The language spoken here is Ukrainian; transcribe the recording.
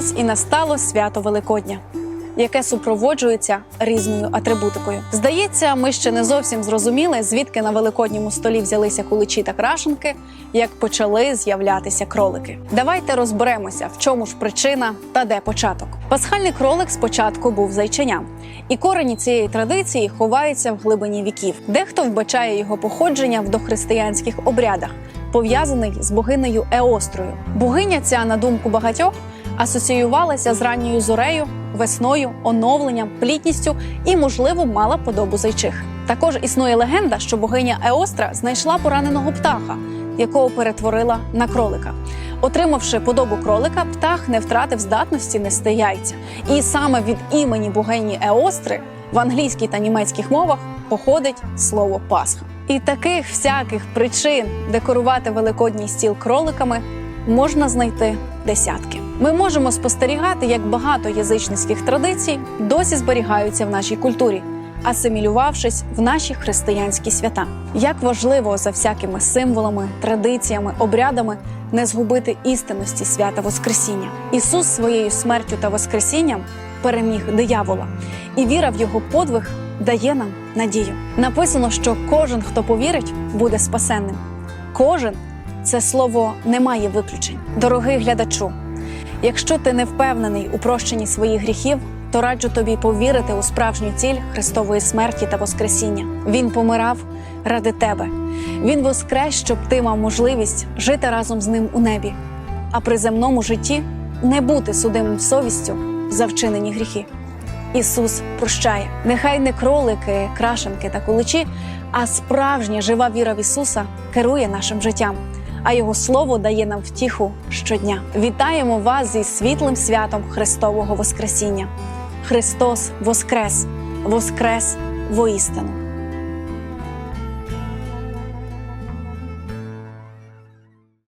Ось і настало свято Великодня, яке супроводжується різною атрибутикою. Здається, ми ще не зовсім зрозуміли, звідки на великодньому столі взялися куличі та крашенки, як почали з'являтися кролики. Давайте розберемося, в чому ж причина та де початок. Пасхальний кролик спочатку був зайченям, і корені цієї традиції ховаються в глибині віків. Дехто вбачає його походження в дохристиянських обрядах, пов'язаний з богинею Еострою. Богиня ця, на думку багатьох, асоціювалася з ранньою зорею, весною, оновленням, плітністю і, можливо, мала подобу зайчих. Також існує легенда, що богиня Еостра знайшла пораненого птаха, якого перетворила на кролика. Отримавши подобу кролика, птах не втратив здатності нести яйця. І саме від імені богині Еостри в англійській та німецьких мовах походить слово Пасха. І таких всяких причин декорувати великодній стіл кроликами можна знайти десятки. Ми можемо спостерігати, як багато язичницьких традицій досі зберігаються в нашій культурі, асимілювавшись в наші християнські свята. Як важливо за всякими символами, традиціями, обрядами не згубити істинності свята Воскресіння. Ісус своєю смертю та Воскресінням переміг диявола, і віра в його подвиг дає нам надію. Написано, що кожен, хто повірить, буде спасенним. Кожен це слово не має виключень. Дорогий глядачу, якщо ти не впевнений у прощенні своїх гріхів, то раджу тобі повірити у справжню ціль Христової смерті та Воскресіння. Він помирав ради тебе. Він воскрес, щоб ти мав можливість жити разом з ним у небі, а при земному житті не бути судимим совістю за вчинені гріхи. Ісус прощає. Нехай не кролики, крашенки та куличі, а справжня жива віра в Ісуса керує нашим життям, а Його Слово дає нам втіху щодня. Вітаємо вас зі світлим святом Христового Воскресіння. Христос Воскрес! Воскрес воістину!